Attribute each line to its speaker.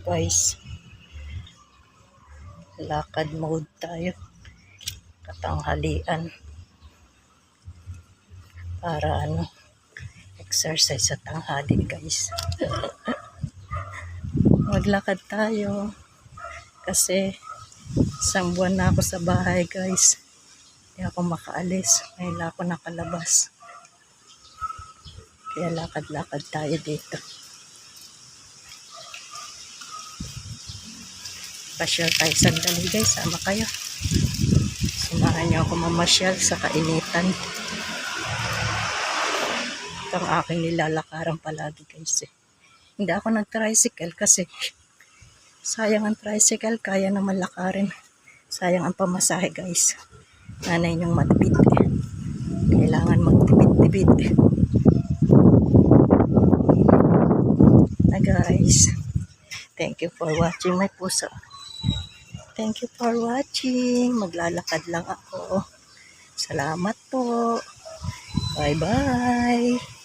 Speaker 1: guys. Lakad mode tayo. Katanghalian. Para ano, exercise sa tanghali guys. Maglakad tayo. Kasi isang buwan na ako sa bahay guys. Hindi ako makaalis. Ngayon lang ako nakalabas. Kaya lakad-lakad tayo dito. Pasyal tayo sandali guys. Sama kayo. Samahan niyo ako mamasyal sa kainitan. Ito ang aking nilalakaran palagi guys eh. Hindi ako nag-tricycle kasi sayang ang tricycle. Kaya naman lakarin. Sayang ang pamasahe guys. Nanay niyong matipid eh. Kailangan magtipid-tipid na guys. Thank you for watching my puso. Thank you for watching. Maglalakad lang ako. Salamat po. Bye-bye.